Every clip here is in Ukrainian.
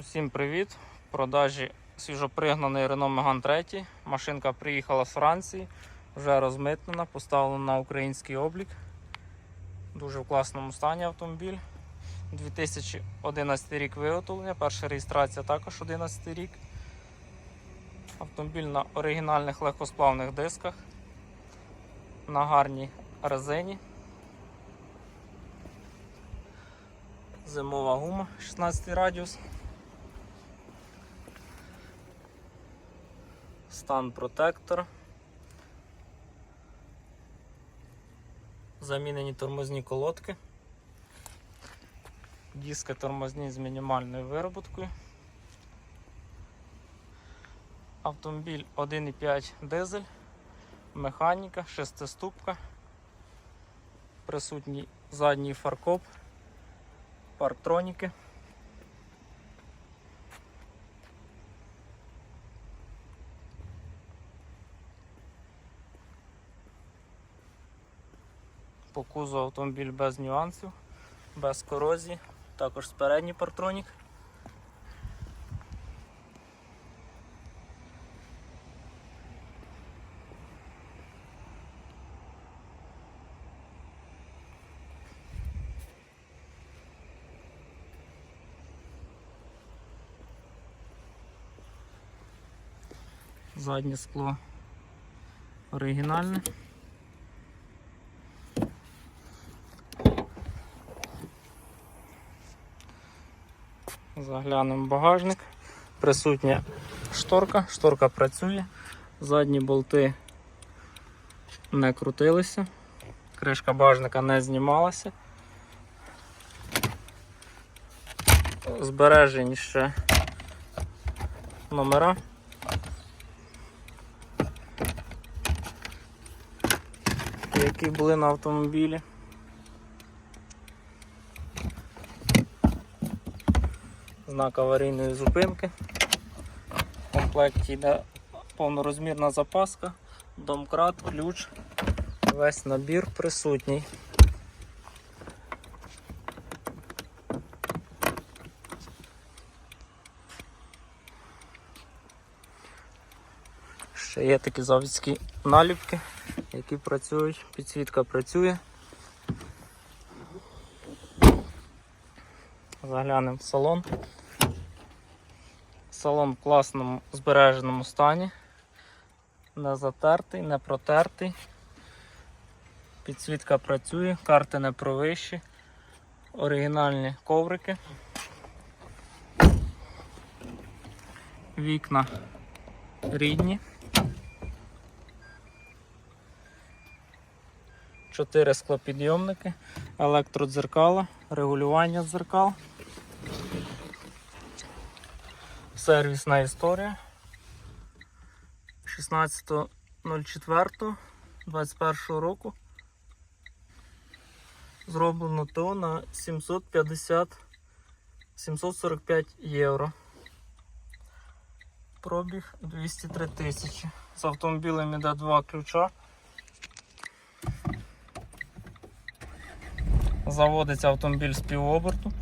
Усім привіт! В продажі свіжопригнаний Renault Megane 3. Машинка приїхала з Франції, вже розмитнена, поставлена на український облік. Дуже в класному стані автомобіль. 2011 рік виготовлення, перша реєстрація також 11 рік. Автомобіль на оригінальних легкосплавних дисках, на гарній резині. Зимова гума 16 радіус. Стан протектор. Замінені тормозні колодки. Диски тормозні з мінімальною вироботкою. Автомобіль 1,5 дизель, механіка, шестиступка, присутній задній фаркоп, парктроніки. По кузову автомобіль без нюансів, без корозії, також спередній партронік. Заднє скло оригінальне. Заглянемо в багажник. Присутня шторка, шторка працює, задні болти не крутилися, кришка багажника не знімалася. Збережені ще номера. Які були на автомобілі. Знак аварійної зупинки. В комплекті йде повнорозмірна запаска, домкрат, ключ, весь набір присутній. Ще є такі заводські наліпки, які працюють, підсвітка працює. Заглянемо в салон. Салон в класному збереженому стані. Не затертий, не протертий. Підсвітка працює, карти не провищі, оригінальні коврики. Вікна рідні. Чотири склопідйомники, електродзеркала, регулювання дзеркал. Сервісна історія 16.04.21 року. Зроблено ТО на 750 745 євро. Пробіг 203 тисячі. З автомобілем іде два ключа. Заводиться автомобіль з півоберту,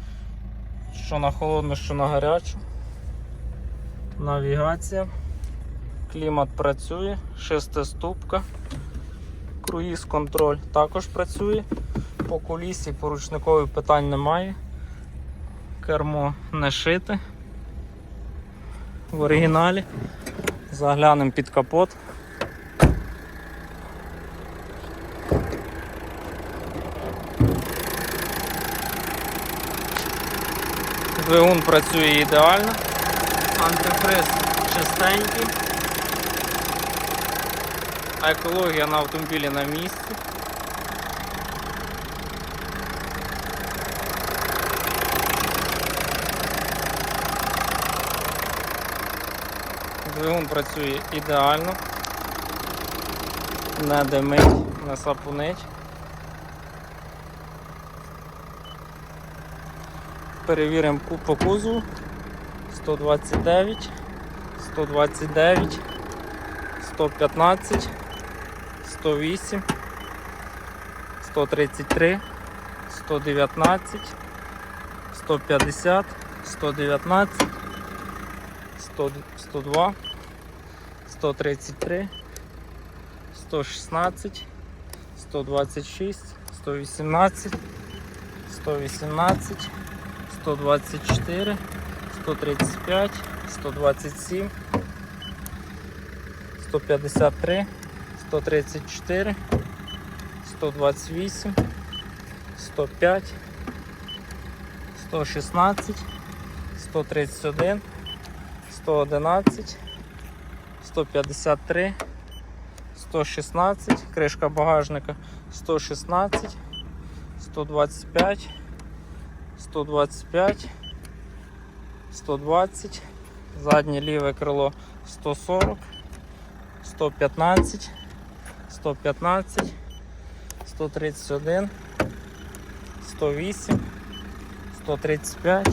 що на холодну, що на гарячу. Навігація, клімат працює, шестиступка, круїз контроль також працює. По колісі, по ручникові питань немає. Кермо не шите. В оригіналі. Заглянемо під капот. Двигун працює ідеально. Антифриз чистенький. Екологія на автомобілі на місці. Двигун працює ідеально. Не димить, не сапунить. Перевіримо по кузову. 129, 129, 115, 108, 133, 119, 150, 119, 100, 102, 133, 116, 126, 118, 118, 124, 135, 127, 153, 134, 128, 105, 116, 131, 111, 153, 116, кришка багажника 116, 125, 125, 120, заднє ліве крило 140, 115, 115, 131, 108, 135,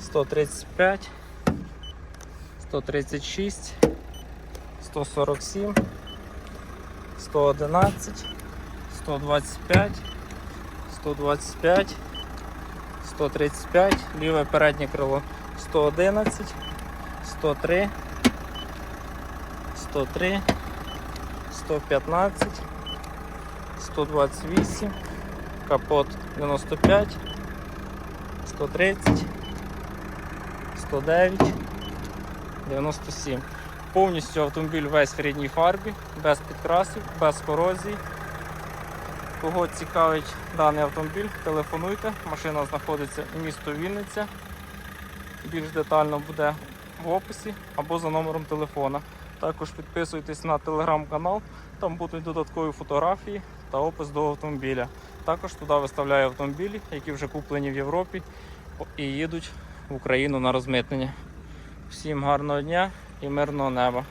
135, 136, 147, 111, 125, 125, 135, ліве переднє крило 111, 103, 103, 115, 128, капот 95, 130, 109, 97. Повністю автомобіль весь в рідній фарбі, без підкрасів, без корозії. Кого цікавить даний автомобіль, телефонуйте. Машина знаходиться у місто Вінниця. Більш детально буде в описі або за номером телефона. Також підписуйтесь на телеграм-канал, там будуть додаткові фотографії та опис до автомобіля. Також туди виставляю автомобілі, які вже куплені в Європі і їдуть в Україну на розмитнення. Всім гарного дня і мирного неба.